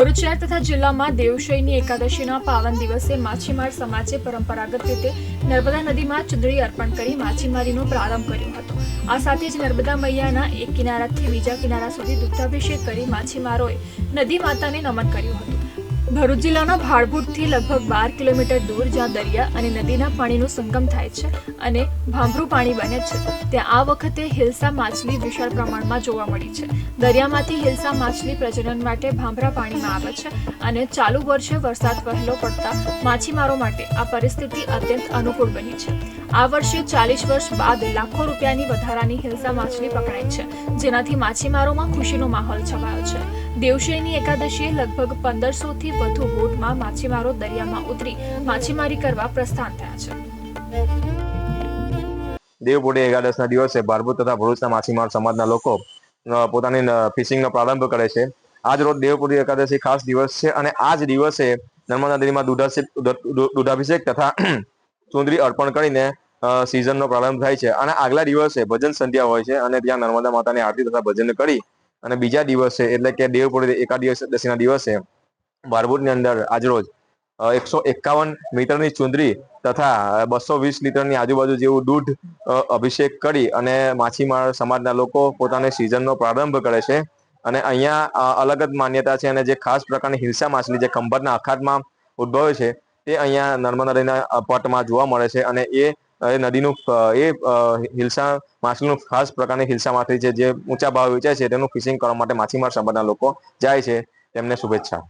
ભરૂચ તથા જિલ્લામાં દેવશયની એકાદશીના પાવન દિવસે માછીમાર સમાજે પરંપરાગત રીતે નર્મદા નદીમાં ચુંદડી અર્પણ કરી માછીમારીનો પ્રારંભ કર્યો હતો. આ સાથે જ નર્મદા મૈયાના એક કિનારાથી બીજા કિનારા સુધી દુગ્ધાભિષેક કરી માછીમારોએ નદી માતાને નમન કર્યું હતું. ભરૂચ જિલ્લાના ભાડભૂતથી લગભગ બાર કિલોમીટર દૂર જ્યાં દરિયા અને નદીના પાણીનું સંગમ થાય છે અને ભાંભરું પાણી બને છે, ત્યાં આ વખતે હિલસા માછલી વિશાળ પ્રમાણમાં જોવા મળી છે. દરિયામાંથી હિલસા માછલી પ્રજનન માટે ભાંભરા પાણીમાં આવે છે અને ચાલુ વર્ષે વરસાદ વહેલો પડતા માછીમારો માટે આ પરિસ્થિતિ અત્યંત અનુકૂળ બની છે. આ વર્ષે ચાલીસ વર્ષ બાદ લાખો રૂપિયાની વધારાની હિલસા માછલી પકડાઈ છે, જેનાથી માછીમારોમાં ખુશીનો માહોલ છવાયો છે. દેવશયની એકાદશીએ લગભગ પંદરસોથી વધુ બોટમાં માછીમારો દરિયામાં ઉતરી માછીમારી કરવા પ્રસ્થાન થયા છે. દેવપોઢી એકાદશના દિવસે ભારભૂત તથા ભરૂચના માછીમાર સમાજના લોકો પોતાની ફિશિંગનો પ્રારંભ કરે છે. આજ રોજ દેવપોઢી એકાદશી ખાસ દિવસ છે અને આ જ દિવસે નર્મદા નદીમાં દૂધાભિષેક તથા ચુંદરી અર્પણ કરીને સિઝનનો પ્રારંભ થાય છે. અને આગલા દિવસે ભજન સંધ્યા હોય છે અને ત્યાં નર્મદા માતાની આરતી તથા ભજન કરી અને બીજા દિવસે, એટલે કે દેવપોઢી એકાદશીના દિવસે ભારભૂતની અંદર આજરોજ એકસો એકાવન મીટરની ચુંદરી તથા બસો વીસ લીટરની આજુબાજુ જેવું દૂધ અભિષેક કરી અને માછીમાર સમાજના લોકો પોતાની સિઝનનો પ્રારંભ કરે છે. અને અહીંયા અલગ જ માન્યતા છે અને જે ખાસ પ્રકારની હિલસા માછલી જે ખંભાતના અખાતમાં ઉદ્ભવે છે, તે અહીંયા નર્મદા નદીના પટમાં જોવા મળે છે અને એ એ નદીનું એ હિલસા, માછલીનું ખાસ પ્રકારની હિલસા માછલી છે જે ઊંચા ભાવ વેચાય છે, તેનું ફિશિંગ કરવા માટે માછીમાર સમાજના લોકો જાય છે. તેમને શુભેચ્છા.